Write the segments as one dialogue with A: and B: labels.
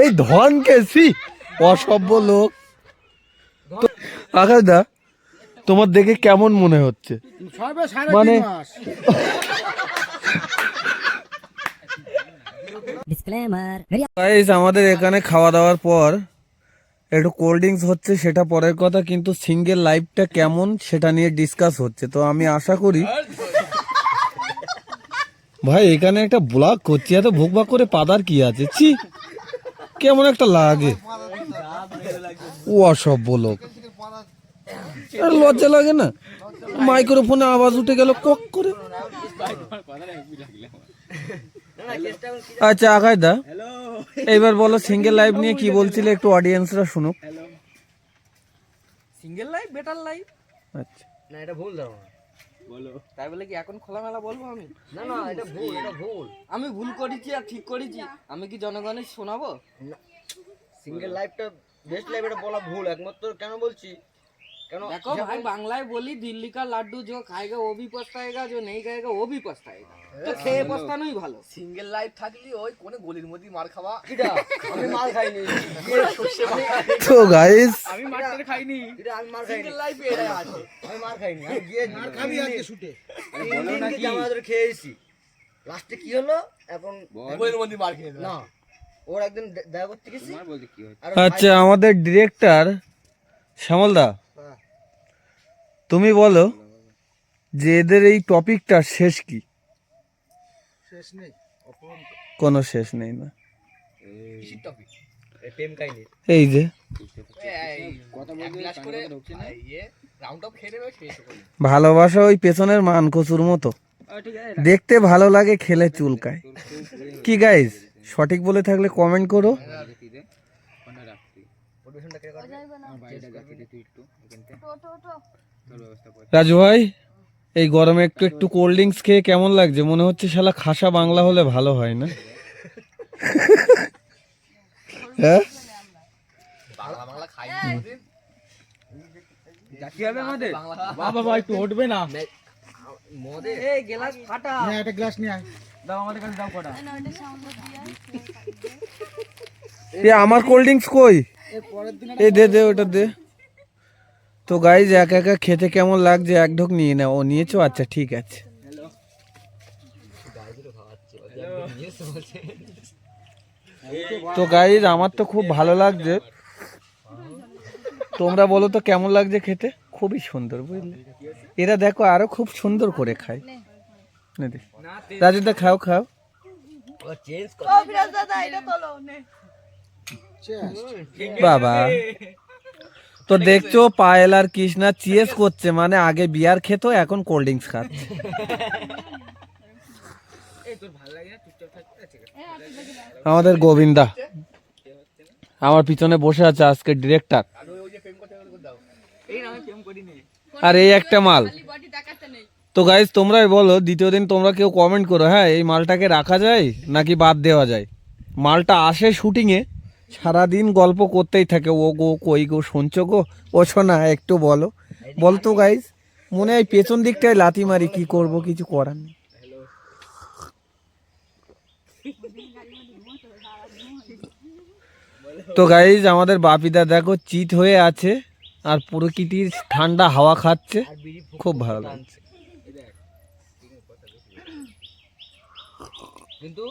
A: এই ধন কেসি অসভ্য লোক। আকাশ দা তোমার দেখে কেমন মনে হচ্ছে? মানে আমাদের এখানে খাওয়া দাওয়ার পর একটু কোল্ড ড্রিঙ্কস হচ্ছে সেটা পরের কথা কিন্তু সিঙ্গেল লাইফটা কেমন সেটা নিয়ে ডিসকাস হচ্ছে। তো আমি আশা করি ভাই এখানে একটা ব্লগ করছি এত ভুক ভাগ করে পাদার কি আছে? ছি কেমন একটা লাগে। ও অসভ্য লোক। আর লজ্জা লাগে না? মাইক্রোফোনে আওয়াজ উঠে গেল কক করে। আচ্ছা আকাশ দা এইবার বলো সিঙ্গেল লাইফ নিয়ে কি বলছিলে একটু অডিয়েন্সরা শুনুক।
B: সিঙ্গেল লাইফ বেটার লাইফ
A: আচ্ছা।
C: না এটা ভুল ধারণা।
B: বলো। তাই বলে কি এখন খোলামেলা বলব আমি?
C: না না এটা ভুল এটা ভুল।
B: আমি ভুল করেছি আর ঠিক করেছি। আমি কি জনগণের শোনাবো?
C: সিঙ্গেল লাইফটা বেস্ট লাইফ এটা বলা ভুল। একমাত্র কেন বলছি? কেন
B: দেখো ভাই বাংলায় বলি দিল্লি কা লাড্ডু জো খায়গা ও ভি পস্তায়েগা জো নেই খায়গা ও ভি হ্যাঁ। তো খেয়ে পস্তানোই ভালো।
C: সিঙ্গেল লাইফ থাকলি ওই কোনে গলির মধ্যে মার খাওয়া? আমি মার খাইনি।
A: তো গাইস
B: মারতে খাইনি।
C: এটা আমি মার খাইনি। লাইফ এটা আছে। আমি মার খাইনি। আমি গিয়ে মার খাবি আজকে শুটে বলো না কি আমাদের খেয়েছি লাস্টে কি হলো? এখন মধ্যে মার খেয়ে না। ওর একদিন দেখা করতে গেছি।
A: আচ্ছা আমাদের ডিরেক্টর শ্যামলদা
C: হ্যাঁ।
A: তুমি বলো যে এদের এই টপিকটা শেষ কি?
C: শেষ নেই।
A: কোনো শেষ নেই না।
C: টপিক
A: এই যে। ভালোবাসা ওই পেছনের মানকচুর মতো। দেখতে ভালো লাগে খেলে চুলকায়। কি গাইস সঠিক বলে থাকলে কমেন্ট করো। রাজু ভাই, এই গরমে একটু একটু কোল্ড ড্রিঙ্কস খেয়ে কেমন লাগছে? মনে হচ্ছে শালা খাসা বাংলা হলে ভালো হয় না। হ্যাঁ?
C: বাংলা বাংলা খাই
B: কি হবে আমাদের? বাবা ভাই একটু উঠবে না।
C: মদে।
B: এই গ্লাস ফাটা।
C: একটা গ্লাস নিয়ে আয়।
B: দাও আমাদের কাছে দাও কটা।
A: এ আমার কোল্ড ড্রিঙ্কস কই? এ দে দে ওটা দে। তো গাইজ একা একা খেতে কেমন লাগছে? এক ঢোক নিয়ে নাও। ও নিয়েছো? আচ্ছা ঠিক আছে। তো গাইজ আমার তো খুব ভালো লাগছে। তোমরা বলো তো কেমন লাগছে খেতে? খুবই সুন্দর, বুঝলে? এরা দেখো আরও খুব সুন্দর করে খায়। রাজুদা খাও খাও। বাবা। তো দেখছ, পায়েল আর কৃষ্ণা চিয়েস করছে মানে আগে বিয়ার খেতো, এখন কোল্ড ড্রিঙ্কস খাচ্ছে। আমাদের গোবিন্দা। আমার পিছনে বসে আছে আজকে ডিরেক্টর আর এই একটা মাল। তো গাইজ তোমরাই বলো, দ্বিতীয় দিন তোমরা কেউ কমেন্ট করো হ্যাঁ এই মালটাকে রাখা যায় নাকি বাদ দেওয়া যায়? মালটা আসে শুটিংয়ে সারাদিন গল্প করতেই থাকে, ও গো, কই গো, শুনছো গো? ও শোনা একটু বলো। বলতো গাইজ মনে হয় পেছন দিকটায় লাথি মারি, কি করব, কিছু করার নেই। তো গাইজ আমাদের বাপিদা দেখো চিত হয়ে আছে আর প্রকৃতির ঠান্ডা হাওয়া খাচ্ছে। খুব ভালো লাগছে
C: কিন্তু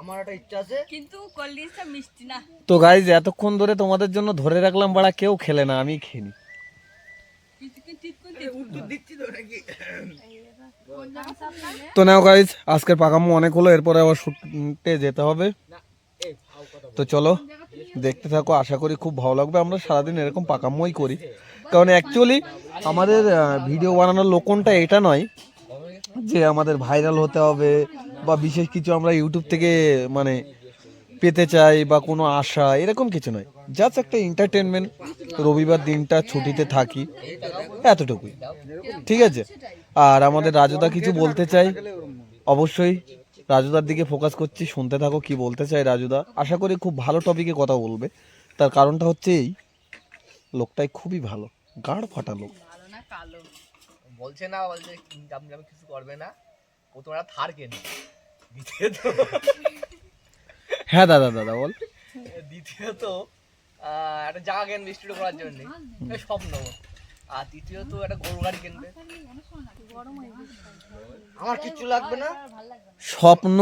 C: আমার একটা ইচ্ছা আছে।
D: কিন্তু কোল্ড মিষ্টি না।
A: তো গাইজ এতক্ষণ ধরে তোমাদের জন্য ধরে রাখলাম বাড়া কেউ খেলে না আমি খেলি
C: তো
A: নাও গাইজ আজকের পাকামো অনেক হলো এরপরে আবার শুটে যেতে হবে। তো চলো। দেখতে থাকো, আশা করি খুব ভালো লাগবে। আমরা সারাদিন এরকম পাকামোই করি। কারণ অ্যাকচুয়ালি আমাদের ভিডিও বানানোর লোকনটা এটা নয় যে আমাদের ভাইরাল হতে হবে বা বিশেষ কিছু আমরা ইউটিউব থেকে মানে পেতে চাই বা কোনো আশা, এরকম কিছু নয়। জাস্ট একটা এন্টারটেনমেন্ট রবিবার দিনটা ছুটিতে থাকি, এতটুকুই। ঠিক আছে? আর আমাদের রাজুদা কিছু বলতে চাই? অবশ্যই। রাজুদার দিকে ফোকাস করছি শুনতে থাকো কি বলতে চাই রাজুদা। আশা করি খুব ভালো টপিকে কথা বলবে। তার কারণটা হচ্ছে এই লোকটাই খুবই ভালো গাঢ় ফাটা লোক।
C: বলছে না বলছে জাম জাম কিছু করবে না। ও তোমরা থার কেন।
A: হ্যাঁ দাদা দাদা বল।
C: দ্বিতীয়ত একটা জায়গা কিনবে স্টুডিও করার জন্য। স্বপ্ন আর তৃতীয়ত একটা গরু গাড়ি কিনবে। আমার কিচ্ছু লাগবে না।
A: স্বপ্ন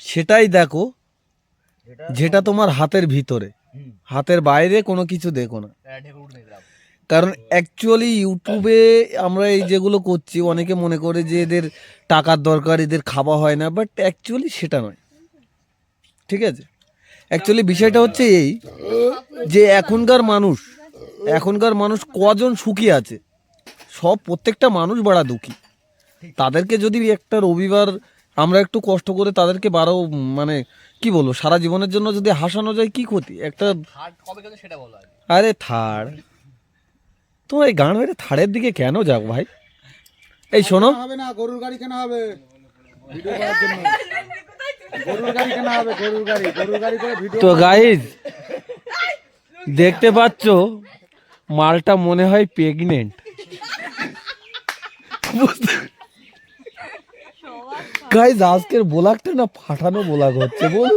A: সেটাই দেখো যেটা তোমার হাতের ভিতরে। হাতের বাইরে কোনো কিছু দেখো না।
C: নিলাম
A: কারণ অ্যাকচুয়ালি ইউটিউবে আমরা এই যেগুলো করছি অনেকে মনে করে যে এদের টাকার দরকার এদের খাওয়া হয় না বাট অ্যাকচুয়ালি সেটা নয়। ঠিক আছে? অ্যাকচুয়ালি বিষয়টা হচ্ছে এই যে এখনকার মানুষ এখনকার মানুষ কজন সুখী আছে? সব প্রত্যেকটা মানুষ বড়া দুঃখী। তাদেরকে যদি একটা রবিবার আমরা একটু কষ্ট করে তাদেরকে বারো মানে কি বলব সারা জীবনের জন্য যদি হাসানো যায় কি ক্ষতি? একটা
C: হাট কবে কেন সেটা বলো
A: আরে থাড় তো এই গান মেরে থাড়ের দিকে কেন যাও ভাই? এই শোনো।
E: হবে না গরুর গাড়ি কেনা হবে। ভিডিও করার জন্য। গরুর গাড়ি কেনা হবে গরুর গাড়ি। গরুর গাড়ি করে ভিডিও
A: তো গাইজ দেখতে পাচ্ছ? মালটা মনে হয় প্রেগনেন্ট গাইজ আজকের বোলাকটা না ফাটানো বোলাক হচ্ছে বল।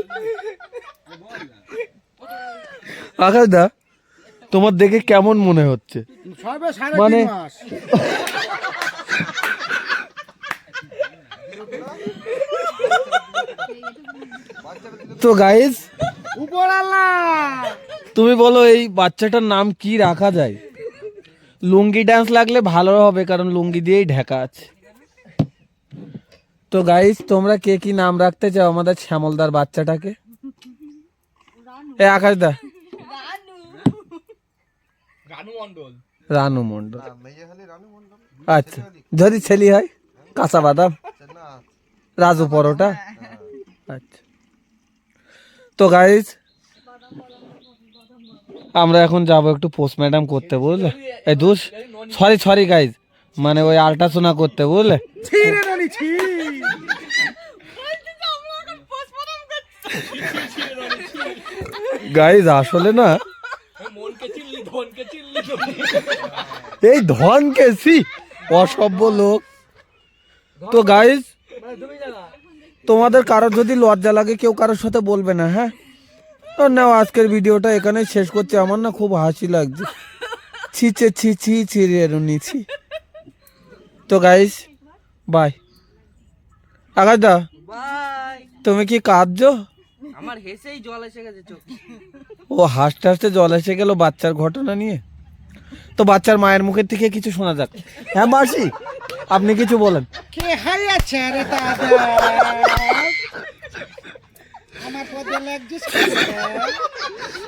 A: আকাশ দা তোমার দেখে কেমন মনে হচ্ছে? মানে- তো গাইজ
E: উপর আল্লাহ!
A: তুমি বলো এই বাচ্চাটার নাম কি রাখা যায়? লুঙ্গি ডান্স লাগলে ভালো হবে কারণ লুঙ্গি দিয়েই ঢাকা আছে। তো গাইস তোমরা কে কি নাম রাখতে চাও আমাদের শ্যামলদার বাচ্চাটাকে? এ আকাশ দা
C: রানু মন্ডল
A: আচ্ছা যদি ছেলে হয় কাঁচা বাদাম। রাজু পরোটা। আচ্ছা। তো গাইস আমরা এখন যাব একটু পোস্ট ম্যাডাম করতে বুঝলে? এই দোষ সরি সরি গাইজ মানে ওই আল্ট্রাসোনা করতে বুঝলে? গাইজ আসলে না এই ধন কেসি অসভ্য লোক। তো গাইজ তোমাদের কারোর যদি লজ্জা লাগে কেউ কারোর সাথে বলবে না হ্যাঁ? তো নাও আজকের ভিডিওটা এখানে শেষ করছি। আমার না খুব হাসি লাগছে। ছিচে ছি ছি ছি রে রুনি তো গাইস বাই আকাশ দা তুমি কি কাঁদছো?
B: আমার হেসেই জল এসে গেছে চোখ।
A: ও হাসতে হাসতে জল এসে গেল বাচ্চার ঘটনা নিয়ে। তো বাচ্চার মায়ের মুখের থেকে কিছু শোনা যাক। হ্যাঁ মাসি আপনি কিছু বলেন।
E: কে হারিয়েছে রে দাদা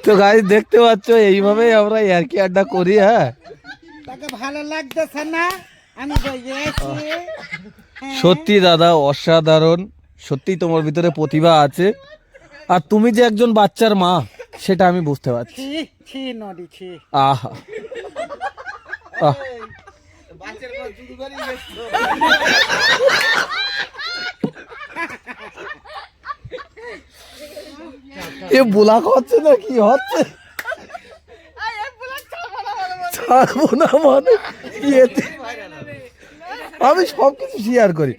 A: তো গাইজ দেখতে পাচ্ছ এইভাবেই আমরা ইয়ার্কি আড্ডা করি হ্যাঁ?
E: তাকে ভালো লাগতেছে না? আমি
A: সত্যি দাদা অসাধারণ। সত্যি তোমার ভিতরে প্রতিভা আছে। আর তুমি যে একজন বাচ্চার মা সেটা আমি বুঝতে পারছি। আহা। আহ। এ বোলাক হচ্ছে না কি হচ্ছে? ছাড়বো না মানে। ইয়েতে। আমি সব কিছু শেয়ার করি।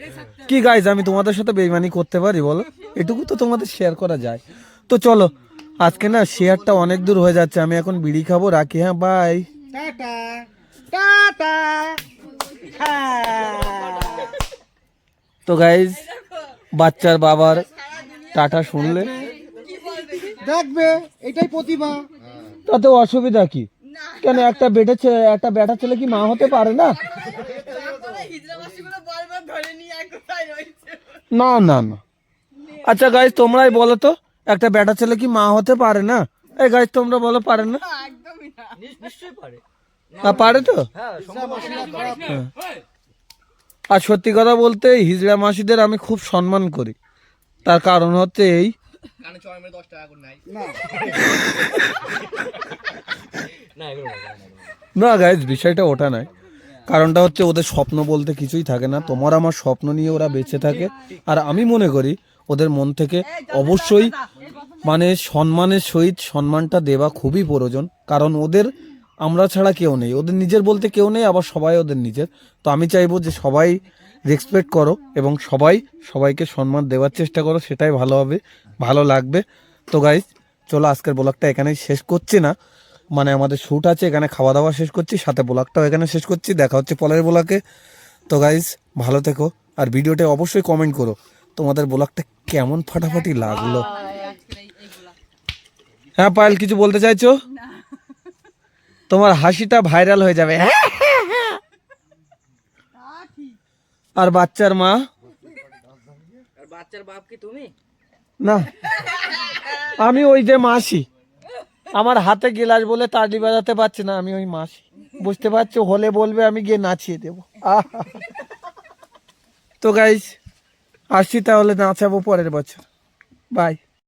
A: কি গাইজ আমি তোমাদের সাথে বেইমানি করতে পারি বলো? এটুকু তো তোমাদের শেয়ার করা যায়। তো চলো আজকে না শেয়ারটা অনেক দূর হয়ে যাচ্ছে। আমি এখন বিড়ি খাব রাখি হ্যাঁ বাই
E: টাটা টাটা হ্যাঁ।
A: তো গাইজ বাচ্চার বাবার টাটা শুনলে?
E: দেখবে এটাই প্রতিভা
A: তাতে অসুবিধা কি? কেন, একটা বেটে ছে- একটা বেটা ছেলে কি মা হতে পারে না? না না না। আচ্ছা গাইজ তোমরাই বলো তো, একটা বেটা ছেলে কি মা হতে পারে না? এই গাইজ তোমরা বলো, পারে না?
C: পারে
A: পারে তো?
C: হ্যাঁ।
A: আর সত্যি কথা বলতে, হিজড়া মাসিদের আমি খুব সম্মান করি। তার কারণ হচ্ছে এই
C: কানে চড় মেরে দশ টাকা করে নাই।
E: না।
C: না
A: না গাইজ বিষয়টা ওটা নয়। কারণটা হচ্ছে ওদের স্বপ্ন বলতে কিছুই থাকে না। তোমার আমার স্বপ্ন নিয়ে ওরা বেঁচে থাকে। আর আমি মনে করি ওদের মন থেকে অবশ্যই মানে সম্মানের সহিত সম্মানটা দেওয়া খুবই প্রয়োজন। কারণ ওদের আমরা ছাড়া কেউ নেই। ওদের নিজের বলতে কেউ নেই আবার সবাই ওদের নিজের। তো আমি চাইব যে সবাই রেসপেক্ট করো এবং সবাই সবাইকে সম্মান দেওয়ার চেষ্টা করো সেটাই ভালো হবে ভালো লাগবে। তো গাইজ চলো আজকের ব্লগটা এখানেই শেষ করছি না। মানে আমাদের শ্যুট আছে এখানে খাওয়া দাওয়া শেষ করছি সাথে ব্লগটাও এখানে শেষ করছি দেখা হচ্ছে পরের ব্লগে তো গাইজ ভালো থেকো আর ভিডিওটা অবশ্যই কমেন্ট করো তোমাদের ব্লগটা কেমন ফাটাফাটি লাগল? হ্যাঁ পায়েল কিছু বলতে চাইছো? তোমার হাসিটা ভাইরাল হয়ে যাবে আর বাচ্চার মা?
B: আর বাচ্চার বাপ কি তুমি?
A: না। আমি ওই যে মাসি। আমার হাতে গেলাস বলে তাড়ি বাজাতে পারছি না আমি ওই মাসি। বুঝতে পারছ? হলে বলবে আমি গিয়ে নাচিয়ে দেব। তো গাইস আসছি তাহলে নাচাবো পরের বছর। বাই